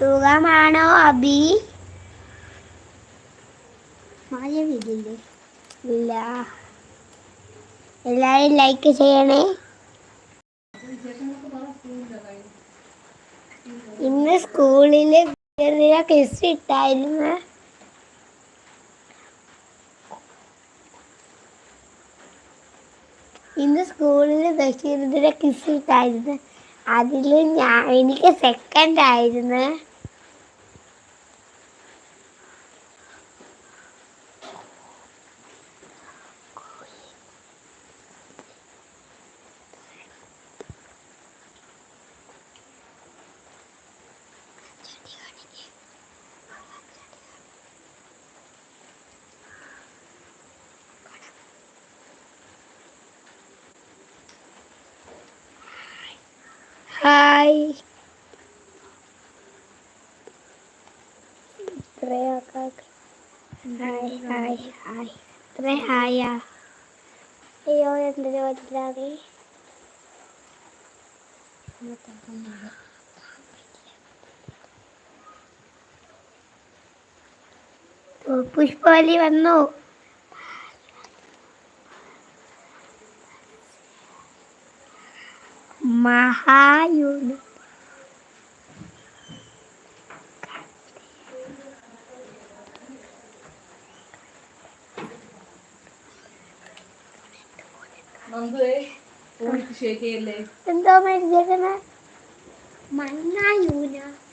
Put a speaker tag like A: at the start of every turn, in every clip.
A: സുഖമാണോ അബി? വീടില്ലേ ഇല്ല. ലൈക്ക് ചെയ്യണേ. ഇന്ന് സ്കൂളിൽ ക്വിസ് ഇട്ടായിരുന്നു. ഇന്ന് സ്കൂളിൽ ബഷീറിന്റെ കിസ് ഇട്ടായിരുന്നു. അതിൽ ഞാൻ എനിക്ക് സെക്കൻഡ് ആയിരുന്നു. ഹായ് ഹായ് ഹായ് ഹായ് ഇത്ര ഹായാ അയ്യോ എന്തൊരു പറ്റില്ലാതെ പുഷ്പവലി വന്നു മഹായുണ് എന്തോ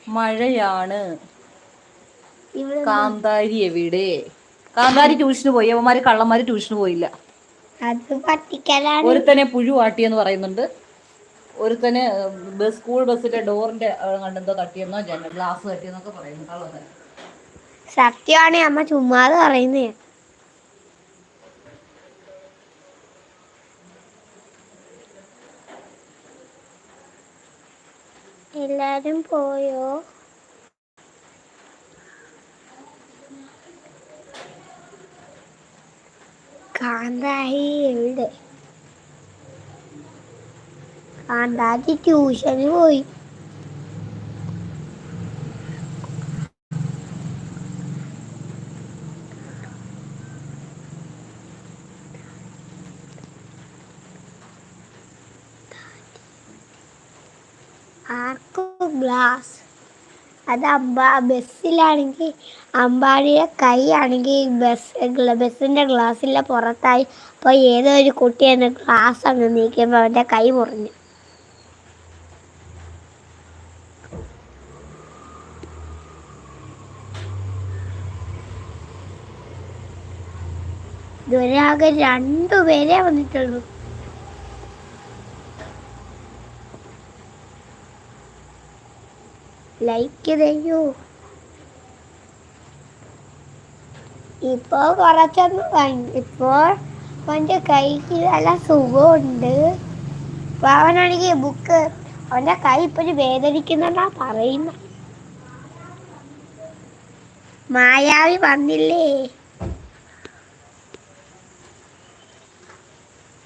B: മഴയാണ്.
A: ഇവിടെ
B: കാന്താരി എവിടെ? കാന്താരി ട്യൂഷന് പോയി. അവന്മാര് കള്ളന്മാര് ട്യൂഷന് പോയില്ല. ഒരുത്തനെ പുഴു ആട്ടിയെന്ന് പറയുന്നുണ്ട്. ഒരുത്തന് ബസ് സ്കൂൾ ബസ്സിന്റെ ഡോറിന്റെ കണ്ടെന്തോ തട്ടിയെന്നോ ജനൽ ഗ്ലാസ് തട്ടിയെന്നൊക്കെ പറയുന്നു.
A: സത്യമാണ് അമ്മ ചുമ്മാതെ പറയുന്നേ. എല്ലാരും പോയോ? കാന്തായി എവിടെ കാന്താരി ട്യൂഷന് പോയി. ഗ്ലാസ്. അത് അമ്പ ബസ്സിലാണെങ്കിൽ അമ്പാടിയുടെ കൈ ആണെങ്കിൽ ബസ് ബസ്സിന്റെ ഗ്ലാസ്സിന്റെ പുറത്തായി. അപ്പോൾ ഏതോ ഒരു കുട്ടി എന്നെ ഗ്ലാസ് അങ്ങ് നീക്കിയപ്പോൾ അവന്റെ കൈ മുറിഞ്ഞു. ഇതുവരെ ആകെ രണ്ടുപേരെ വന്നിട്ടുള്ളൂ. ലൈക്ക് ചെയ്യൂ. ഇപ്പോ കുറച്ചൊന്നും കഴിഞ്ഞു ഇപ്പോൾ അവന്റെ കൈക്ക് നല്ല സുഖമുണ്ട്. ഇപ്പൊ അവനാണെങ്കിൽ ബുക്ക് അവന്റെ കൈ ഇപ്പോഴും വേദനിക്കുന്നുണ്ടാ പറയുന്ന. മായാവി വന്നില്ലേ?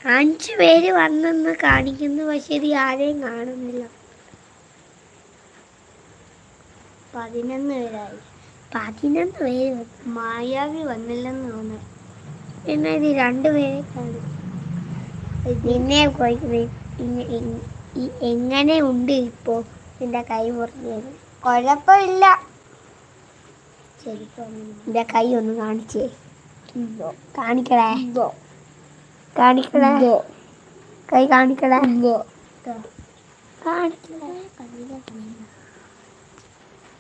A: അഞ്ചു പേര് വന്നെന്ന് കാണിക്കുന്നു പക്ഷെ ഇത് ആരെയും കാണുന്നില്ല. പതിനൊന്ന് പേരായി. പതിനൊന്ന് പേര് മായാവി വന്നില്ലെന്ന് തോന്നുന്നു. പിന്നെ ഇത് രണ്ടുപേരെ കാണും. നിന്നെ എങ്ങനെ ഉണ്ട് ഇപ്പോ? നിന്റെ കൈ മുറിഞ്ഞത്. കുഴപ്പമില്ല. ശരിക്കും നിന്റെ കൈ ഒന്ന് കാണിച്ചേ. കാണിക്കടേ കാണിക്കടേ കൈ കാണിക്കടേ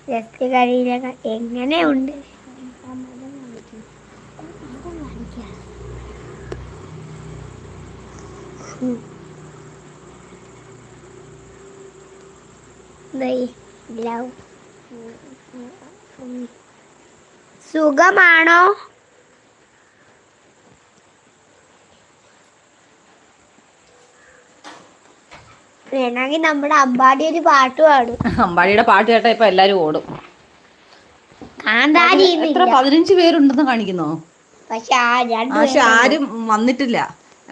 A: ജസ്റ്റ് കരിയില എങ്ങനെയുണ്ട്. സുഖമാണോ? വേണമെങ്കിൽ നമ്മുടെ അമ്പാടി ഒരു പാട്ട് പാടും.
B: അമ്പാടിയുടെ പാട്ട് കേട്ടാ ഇപ്പൊ എല്ലാരും ഓടും.
A: കാന്താരി
B: എത്ര പതിനഞ്ച് പേരുണ്ടെന്ന് കാണിക്കുന്നോ?
A: പക്ഷെ
B: പക്ഷെ ആരും വന്നിട്ടില്ല.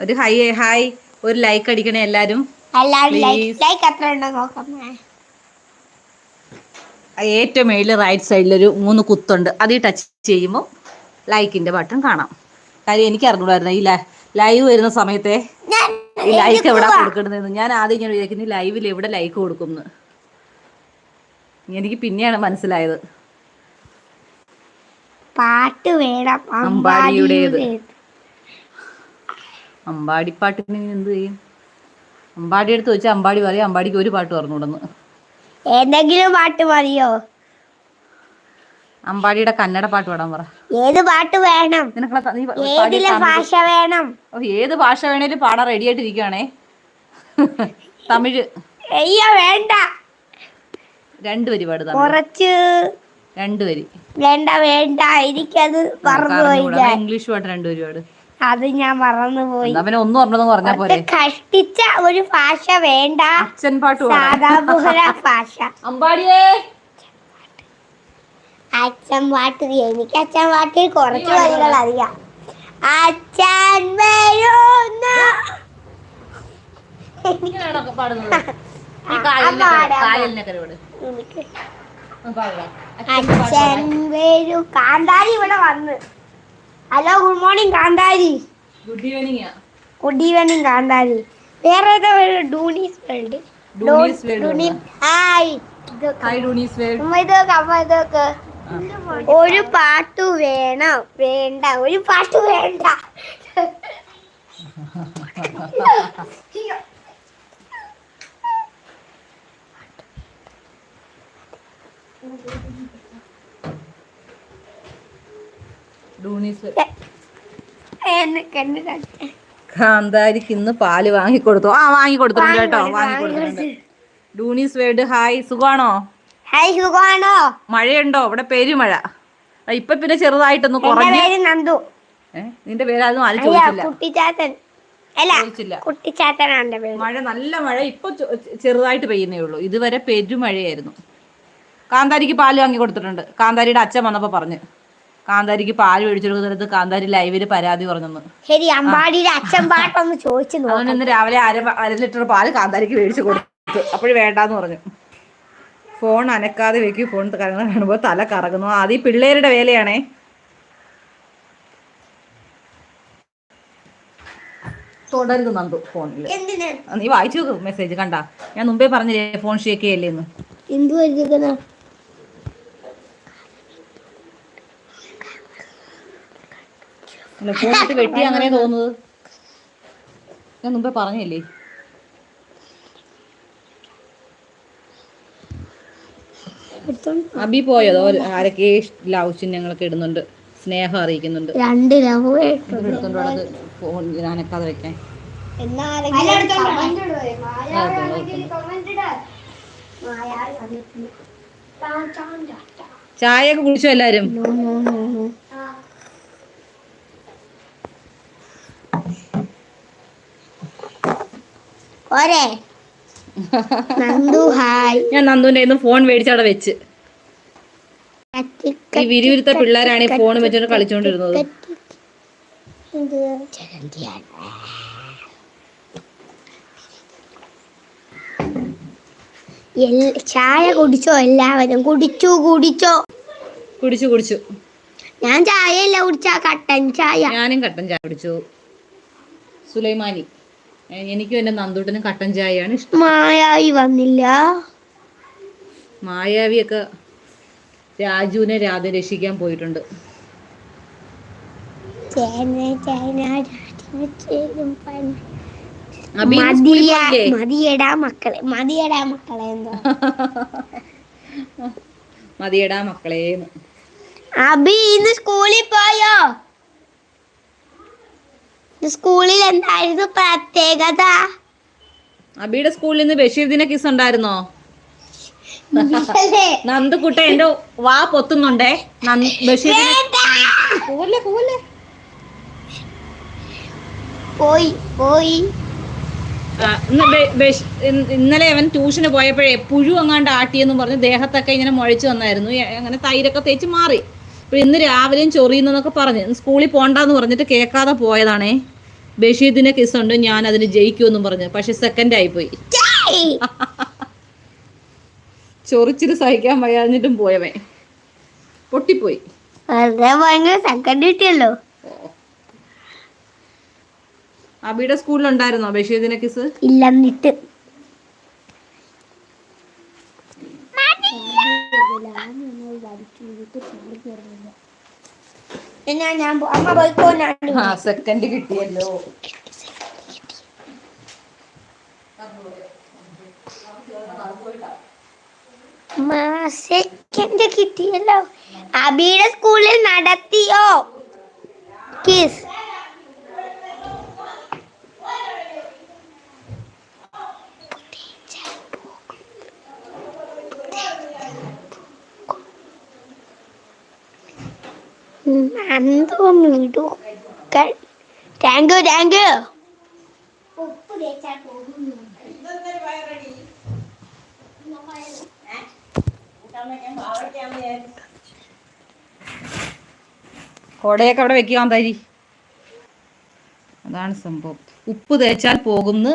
B: ഒരു ഹൈ ഹായ് ഒരു ലൈക്ക് അടിക്കണേ എല്ലാരും.
A: ലൈക്ക് എത്ര ഉണ്ടോ നോക്കാം.
B: ഏറ്റവും മേളിൽ റൈറ്റ് സൈഡിൽ ഒരു മൂന്ന് കുത്തുണ്ട്. അതിൽ ടച്ച് ചെയ്യുമ്പോൾ ലൈക്കിന്റെ ബട്ടൺ കാണാം. കാര്യം എനിക്ക് അറിഞ്ഞൂടായിരുന്നു ഈ ലൈവ് വരുന്ന സമയത്തെ
A: ഞാൻ
B: ഈ ലൈക്ക് എവിടെ കൊടുക്കണമെന്ന് ഞാൻ ആദ്യം ഞാൻ വിചാരിക്കുന്നു ലൈവിൽ എവിടെ ലൈക്ക് കൊടുക്കുന്നു? എനിക്ക് പിന്നെയാണ് മനസ്സിലായത്.
A: പാട്ട് വേണം.
B: അമ്പാടിയുടേത്.
A: അമ്പാടി
B: അമ്പാടിപ്പാട്ടിന് എന്ത് ചെയ്യും? അമ്പാടി എടുത്ത് വെച്ചാൽ അമ്പാടി പറയും അമ്പാടിക്ക് ഒരു പാട്ട് പറഞ്ഞുകൂടെന്ന്.
A: എന്തെങ്കിലും പാട്ട് മതിയോ
B: അമ്പാടിയുടെ കന്നഡ പാട്ട് പാടാൻ പറ.
A: ഏത് പാട്ട് വേണം? ഏതിലെ ഭാഷ വേണം?
B: ഏത് ഭാഷ വേണേലും പാടാൻ റെഡി ആയിട്ടിരിക്കുകയാണേ തമിഴ്.
A: അയ്യോ വേണ്ട.
B: രണ്ട് വരി പാടുക
A: കുറച്ച്.
B: രണ്ട് വരി.
A: വേണ്ട വേണ്ട. എനിക്കത് മറന്നുപോയി
B: ഇംഗ്ലീഷ് പാട്ട് രണ്ട് വരി പാട്.
A: അത് ഞാൻ മറന്നുപോയി.
B: പോയി അവനെ ഒന്നും പറഞ്ഞതെന്ന് പറഞ്ഞാ പോലെ
A: കഷ്ടിച്ച ഒരു ഭാഷ വേണ്ട.
B: അച്ഛൻ പാട്ട്
A: സാധാ ഭാഷ.
B: അമ്പാടിയേ.
A: അച്ഛൻ പാട്ട് എനിക്ക് അച്ഛൻ പാട്ടിൽ കുറച്ച് വരികൾ അറിയാം അച്ഛൻ വരുന്ന അച്ഛൻ വരും. കാന്താരി ഇവിടെ വന്ന്. Hello good morning Kanthari.
B: Good evening
A: good evening Kanthari. വേറെ ഏതാ Doonies world.
B: Doonies world
A: hi
B: hi Doonies world.
A: അമ്മ ഇതൊക്കെ അമ്മ ഇതൊക്കെ. ഒരു പാട്ട് വേണം. വേണ്ട. ഒരു പാട്ട് വേണ്ട.
B: കാന്താരിക്ക് ഇന്ന് പാൽ വാങ്ങിക്കൊടുത്തു. ആ വാങ്ങിക്കൊടുത്തു കേട്ടോ.
A: വാങ്ങിക്കൊടുത്തു.
B: Doonies world hi. സുഖാണോ
A: ഹായ് സുഖമാണോ?
B: മഴയുണ്ടോ? ഇവിടെ പെരുമഴ. ഇപ്പൊ പിന്നെ ചെറുതായിട്ടൊന്ന് കുറഞ്ഞു
A: നന്ദു.
B: നിന്റെ പേരായിരുന്നു ആരും ചോദിച്ചില്ല.
A: കുട്ടിച്ചാത്തൻ.
B: മഴ നല്ല മഴ. ഇപ്പൊ ചെറുതായിട്ട് പെയ്യുന്നേ ഉള്ളൂ. ഇതുവരെ പെരുമഴയായിരുന്നു. കാന്താരിക്ക് പാൽ വാങ്ങി കൊടുത്തിട്ടുണ്ട്. കാന്താരിയുടെ അച്ഛൻ വന്നപ്പോ പറഞ്ഞു. കാന്താരിക്ക് പാൽ കൊടുക്കുന്നിടത്ത് കാന്താരി ലൈവിൽ പരാതി പറഞ്ഞു
A: ശരി അമ്പാടിയുടെ അച്ഛൻ പാട്ടൊന്ന് ചോദിച്ചു
B: അതുകൊണ്ട് ഇന്ന് രാവിലെ അര അര ലിറ്റർ പാൽ കാന്താരിക്ക് മേടിച്ചു കൊടുത്തു. അപ്പോഴും വേണ്ടാന്ന് പറഞ്ഞു. ഫോൺ അനക്കാതെ വെക്കും ഫോൺ കറങ്ങുന്ന കാണുമ്പോൾ തല കറങ്ങുന്നു. അത് ഈ പിള്ളേരുടെ വേലയാണേ. തുടരുത് നന്ദു ഫോണിൽ
A: എന്തിന്?
B: നീ വായിച്ചു നോക്ക് മെസ്സേജ് കണ്ട. ഞാൻ മുമ്പേ പറഞ്ഞില്ലേ ഫോൺ ഷേക്ക് ചെയ്യല്ലേ എന്ന്
A: എന്തു വരുന്ന
B: അല്ല ഫോൺ വെട്ടി അങ്ങനെ തോന്നുന്നത്. ഞാൻ മുമ്പേ പറഞ്ഞില്ലേ? അബി പോയതോ? ആരൊക്കെ ലവ് ചിഹ്നങ്ങളൊക്കെ ഇടുന്നുണ്ട്? സ്നേഹം അറിയിക്കുന്നുണ്ട്.
A: രണ്ട് ലവ്
B: ചായ ഫോൺ അനക്കാതെ വെക്കാൻ. ചായയൊക്കെ കുടിച്ചോ എല്ലാരും?
A: ഒരേ.
B: ഞാൻ നന്ദുവിന്റെ കയ്യിന്ന് ഫോൺ മേടിച്ച് അവിടെ വെച്ച്. ഈ വിരിവിരുത്ത പിള്ളേരാണ് ഈ ഫോൺ വെച്ചോണ്ട് കളിച്ചോണ്ടിരുന്നത്
A: ചായ കുടിച്ചോ എല്ലാവരും കുടിച്ചു കുടിച്ചോ
B: കുടിച്ചു കുടിച്ചു
A: ഞാൻ ചായയല്ല കുടിച്ച കട്ടൻ ചായ
B: ഞാനും കട്ടൻ ചായ കുടിച്ചു സുലൈമാനി എനിക്കും എന്റെ നന്ദൂട്ടനും കട്ടൻ ചായയാണ് ഇഷ്ടം.
A: മായാവി വന്നില്ല.
B: മായാവിയൊക്കെ രാജുവിനെ രാധ രക്ഷിക്കാൻ പോയിട്ടുണ്ട്?
A: മതിയടാ മക്കളെ മതിയടാ മക്കളെ എന്തോ.
B: മതിയടാ മക്കളേന്ന്.
A: അബി ഇന്ന് സ്കൂളിൽ പോയോ? സ്കൂളിൽ എന്തായിരുന്നു പ്രത്യേകത?
B: അബിയുടെ സ്കൂളിൽ നിന്ന് ബഷീർ ദിന കിസ് ഉണ്ടായിരുന്നോ? നന്ദുക്കുട്ട എന്റെ വാ പൊത്തുന്നുണ്ടേ. ബഷീർ
A: പോയി പോയി.
B: ഇന്നലെ അവൻ ട്യൂഷന് പോയപ്പോഴേ പുഴു അങ്ങാണ്ട് ആട്ടിയെന്ന് പറഞ്ഞ് ദേഹത്തൊക്കെ ഇങ്ങനെ മുഴച്ചു വന്നായിരുന്നു. അങ്ങനെ തൈരൊക്കെ തേച്ച് മാറി. അപ്പൊ ഇന്ന് രാവിലെയും ചൊറിയുന്നൊക്കെ പറഞ്ഞ് സ്കൂളിൽ പോകണ്ടെന്ന് പറഞ്ഞിട്ട് കേൾക്കാതെ പോയതാണേ. ബഷീദിനെ കിസ് ഉണ്ട് ഞാൻ അതിന് ജയിക്കുമെന്നും പറഞ്ഞു. പക്ഷെ സെക്കൻഡ് ആയിപ്പോയി ചൊറിച്ചിട്ട് സഹിക്കാൻ വയ്യാഞ്ഞിട്ടും പോയവേ പൊട്ടിപ്പോയി.
A: സെക്കൻഡ് കിട്ടിയല്ലോ.
B: അബിയുടെ സ്കൂളിലുണ്ടായിരുന്നോ ബഷീദിനെ കിസ്
A: ഇല്ലെന്നിട്ട്. എന്നാ ഞാൻ അമ്മ പോയിക്കോ
B: ആ സെക്കൻഡ് കിട്ടിയല്ലോ.
A: സെക്കൻഡ് കിട്ടിയല്ലോ. അബിയുടെ സ്കൂളിൽ നടത്തിയോ? കിസ് എന്തോ വിടൂ താങ്ക് യു താങ്ക് യു
B: കൊടയൊക്കെ അവിടെ വെക്കാൻ തരി അതാണ് സംഭവം. ഉപ്പ് തേച്ചാൽ പോകുന്ന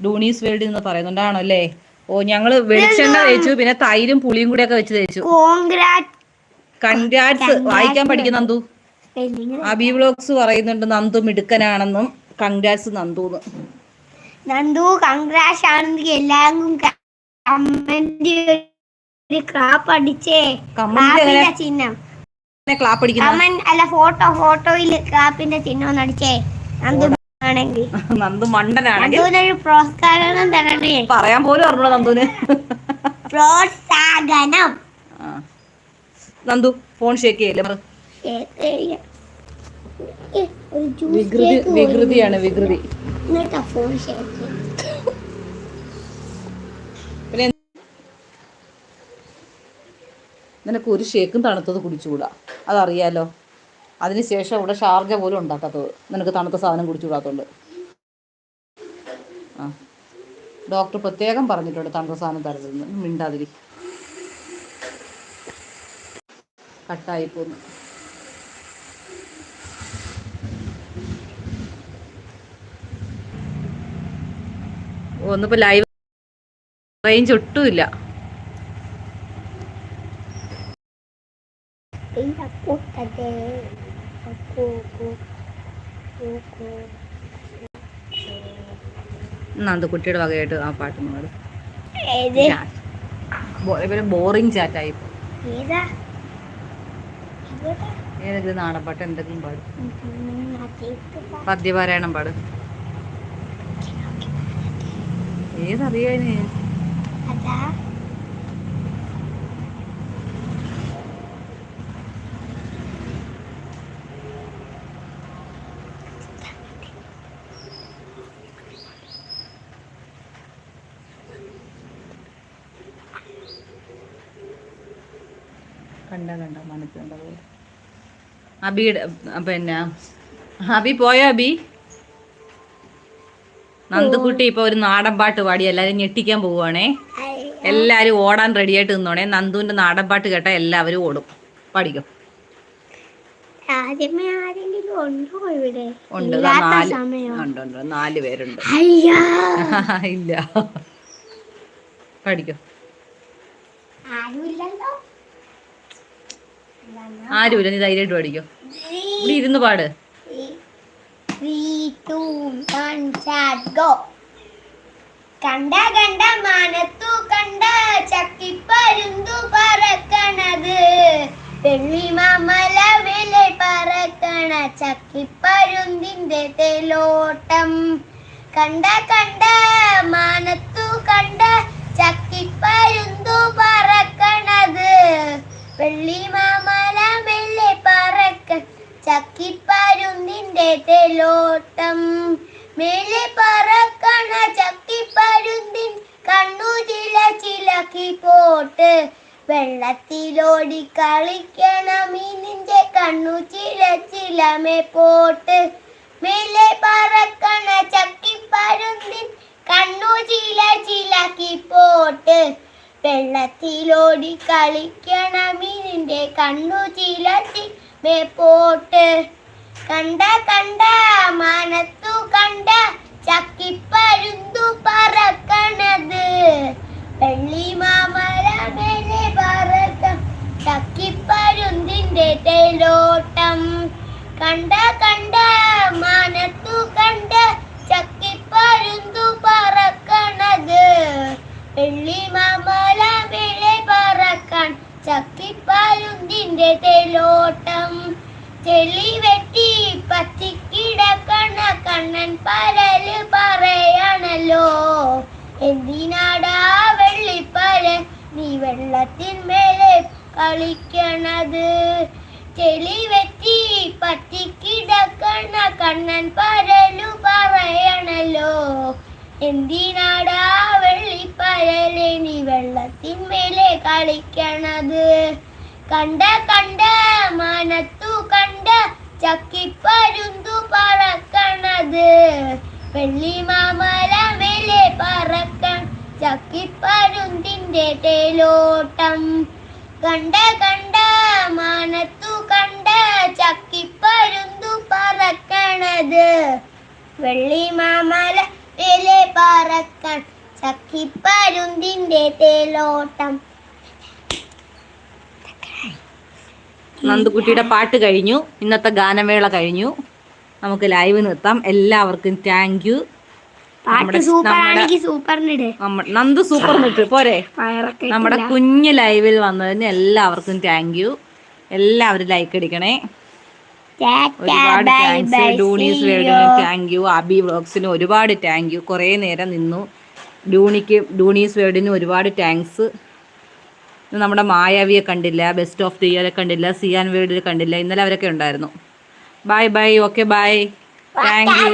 B: ഡൂണീസ് വേൾഡ് എന്ന് പറയുന്നുണ്ടാണോ അല്ലേ? ഓ ഞങ്ങൾ വെളിച്ചെണ്ണ തേച്ചു പിന്നെ തൈരും പുളിയും കൂടെ ഒക്കെ വെച്ച് തേച്ചു.
A: കോൺഗ്രാറ്റ്
B: കൺഗ്രാറ്റ്സ് വായിക്കാൻ പഠിക്കുന്ന നന്ദു? അബി വ്ലോഗ്സ് പറയുന്നുണ്ട് നന്ദു മിടുക്കനാണെന്നും കൺഗ്രാറ്റ്സ് നന്ദു
A: നന്ദു കൺഗ്രാറ്റ്സ് ആണെങ്കിൽ എല്ലാവർക്കും കമന്റ് ക്ലാപ്പ് അടിച്ചേ. ചിഹ്നം.
B: ക്ലാപ്പ്
A: കമന്റ് അല്ല ഫോട്ടോ ഫോട്ടോയിൽ ക്ലാപ്പിന്റെ ചിഹ്നം അടിച്ചേ. നന്ദു ആണെങ്കിൽ.
B: നന്ദു മണ്ടനാണെങ്കിൽ
A: പ്രോത്സാഹനം തരണേ.
B: പറയാൻ പോലും അറിഞ്ഞോ നന്ദുന്
A: പ്രോത്സാഹനം.
B: നന്ദു ഫോൺ ഷേക്ക് ചെയ്യല്ലേ? വികൃതി വികൃതിയാണ് വികൃതി. നിനക്ക് ഒരു ഷേക്കും തണുത്തത് കുടിച്ചുകൂടാ. അതറിയാലോ. അതിനുശേഷം ഇവിടെ ഷാർജ പോലും ഉണ്ടാക്കാത്തത്. നിനക്ക് തണുത്ത സാധനം കുടിച്ചുകൂടാത്തോണ്ട്. ആ. ഡോക്ടർ പ്രത്യേകം പറഞ്ഞിട്ടുണ്ട് തണുത്ത സാധനം തരരുതെന്ന്. മിണ്ടാതിരി. കട്ടായി പോന്നു. ഒന്നിപ്പോ ലൈവ് റേഞ്ച് ഒട്ടുമില്ല
A: ഇല്ല. കൂട്ടത്തെ കൂ, കൂ, കൂ, കൂ.
B: കുട്ടിയുടെ വകയായിട്ട് ആ പാട്ട് പാട് ബോറിങ് ബോറിംഗ് ചാറ്റായി? ഏതെങ്കിലും നാടൻ പാട്ട് എന്തെങ്കിലും പാട്. പദ്യപാരായണം പാട്. ഏതറിയാന്? കണ്ട കണ്ട മനസ്സിലുണ്ടാവും. അബിയുടെ പിന്നെ അബി പോയോ അബി? നന്ദുക്കുട്ടി ഇപ്പൊ ഒരു നാടൻ പാട്ട് പാടി എല്ലാരും ഞെട്ടിക്കാൻ പോവുകയാണേ എല്ലാരും ഓടാൻ റെഡിയായിട്ട് നിന്നോണേ. നന്ദുവിന്റെ നാടൻ പാട്ട് കേട്ടാ എല്ലാവരും ഓടും. പാടിക്കോ.
A: ഉണ്ടോ
B: നാല് ഉണ്ട് ഉണ്ട്. നാല് പേരുണ്ട്. ഇല്ല. പഠിക്കും
A: ആരുമില്ലല്ലോ.
B: ആരുമില്ല നീ ധൈര്യമായിട്ട് പഠിക്കോ. ഇവിടെ ഇരുന്ന് പാട്.
A: കണ്ട കണ്ട മാനത്തു കണ്ട ചക്കിപ്പരുന്തു പറക്കണത്. വെള്ളി മാമല വില പറക്കണ ചക്കിപ്പരുന്തിന്റെ തേലോട്ടം. കണ്ട കണ്ട മാനത്തു കണ്ട ചക്കിപ്പരുന്തു പറക്കണത്. മെല്ലെ പറക്ക ചക്കിപ്പരുന്തിന്റെ തെലോട്ടം. മേലെ പറക്കണ ചക്കിപ്പരുന്തിൻ കണ്ണു ചില ചിലക്കി പോട്ട്. വെള്ളത്തിലോടി കളിക്കണ മീനിന്റെ കണ്ണു ചില ചിലമേ പോട്ട്. മേലെ പറക്കണ ചക്കിപ്പരുന്തിൻ കണ്ണു ചില ചിലക്കി പോട്ട്. വെള്ളത്തിലോടി കളിക്കണ മീനിന്റെ കണ്ണു ചിലച്ചി പോട്ട് കണ്ട കണ്ട മനത്തു കണ്ട ചക്കിപ്പരുന്തു പറക്കണത്. വെള്ളി മാമല മേലെ പറക്കം ചക്കിപ്പരുന്തിന്റെ തേലോട്ടം. കണ്ട കണ്ട മനത്തു കണ്ട ചക്കിപ്പരുന്തു പറക്കണത്. വെള്ളി മാമല മേലെ പറക്കാൻ ചക്കിപ്പരുന്തിന്റെ തെലോട്ടം. ചെളി വെട്ടി പറ്റിക്കിടക്കണ കണ്ണൻ പരൽ പറയണല്ലോ. എന്തിനാടാ വെള്ളിപ്പര നീ വെള്ളത്തിന്മേലെ കളിക്കണത്. ചെളി വെറ്റി പറ്റിക്കിടക്കണ കണ്ണൻ പരലു പറയണല്ലോ. എന്തിനാടാ വെള്ളിപ്പരലെ നീ വെള്ളത്തിന്മേലെ കളിക്കണത്. കണ്ട കണ്ട മനത്തു കണ്ട ചക്കിപ്പരുന്തു പറക്കണത്. വെള്ളി മാമല മേലെ പറക്കൺ ചക്കിപ്പരുന്തിന്റെ തേലോട്ടം. കണ്ട കണ്ട മനത്തു കണ്ട ചക്കിപ്പരുന്തു പറക്കണത്. വെള്ളി മാമല മേലെ പറക്കൺ ചക്കിപ്പരുന്തിന്റെ തേലോട്ടം.
B: നന്ദുകുട്ടിയുടെ പാട്ട് കഴിഞ്ഞു. ഇന്നത്തെ ഗാനമേള കഴിഞ്ഞു. നമുക്ക് ലൈവ് നിർത്താം. എല്ലാവർക്കും താങ്ക് യു നന്ദു സൂപ്പർ നിട്ട് പോരെ. നമ്മുടെ കുഞ്ഞു ലൈവിൽ വന്നതിന് എല്ലാവർക്കും താങ്ക് യു എല്ലാവരും ലൈക്ക് അടിക്കണേ ഒരുപാട് താങ്ക്സ് ഡൂണീസ് വേർഡിന് താങ്ക് യു അബി വ്ളോഗ്സിന് ഒരുപാട് താങ്ക് യു കുറേ നേരം നിന്നു. ഡൂണിക്ക് ഡൂണീസ് വേർഡിന് ഒരുപാട് താങ്ക്സ് നമ്മുടെ മായാവിയെ കണ്ടില്ല ബെസ്റ്റ് ഓഫ് ദി ഇയറെ കണ്ടില്ല സിയാൻ വേർഡിൽ കണ്ടില്ല ഇന്നലെ അവരൊക്കെ ഉണ്ടായിരുന്നു. Bye bye okay bye thank you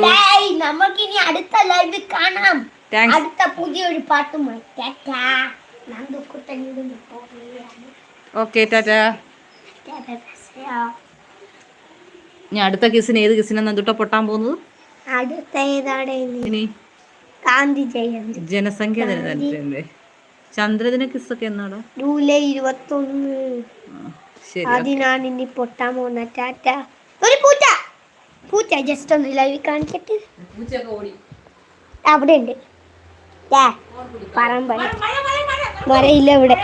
A: നമുക്കിനി അടുത്ത ലൈവിൽ കാണാം. അടുത്ത പുതിയൊരു പാട്ടുമായി.
B: Okay tata. ഇനി അടുത്ത കിസിന് ഏത് കിസിനാ നന്ദുട്ട പൊട്ടാൻ പോകുന്നത്?
A: അടുത്ത ഏതാണ് ഇനി? ഗാന്ധി ജയന്തി.
B: ജനസംഖ്യ ദിനത്തിന്റെ ചന്ദ്രദിന കിസ്സൊക്കെ എന്നാടോ?
A: ജൂലൈ ഇരുപത്തി ഒന്ന്
B: ആ, ശരി
A: അതിനാണ് ഇനി പൊട്ടാൻ പോകുന്ന ടാറ്റ. ഒരു പൂച്ച. പൂച്ച ജസ്റ്റ് ഒന്ന് ലൈവ് കാണിച്ചിട്ട് അവിടെ ഉണ്ട്. ദേ, പറമ്പ് മരയില്ല ഇവിടെ.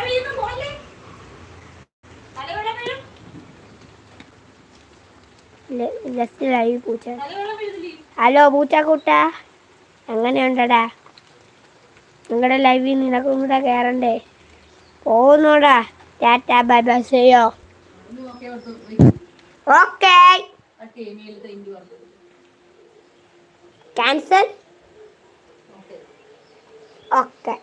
A: ജസ്റ്റ് ലൈവ് പൂച്ച. ഹലോ പൂച്ചക്കുട്ട. എങ്ങനെയുണ്ടടാ? നിങ്ങളുടെ ലൈവിൽ നിനക്കും കൂടെ കയറണ്ടേ പോകുന്നോടാ ടാറ്റ ബൈ ബൈ ചെയ്യോ ഓക്കെ. ക്യാൻസൽ? ഓക്കെ.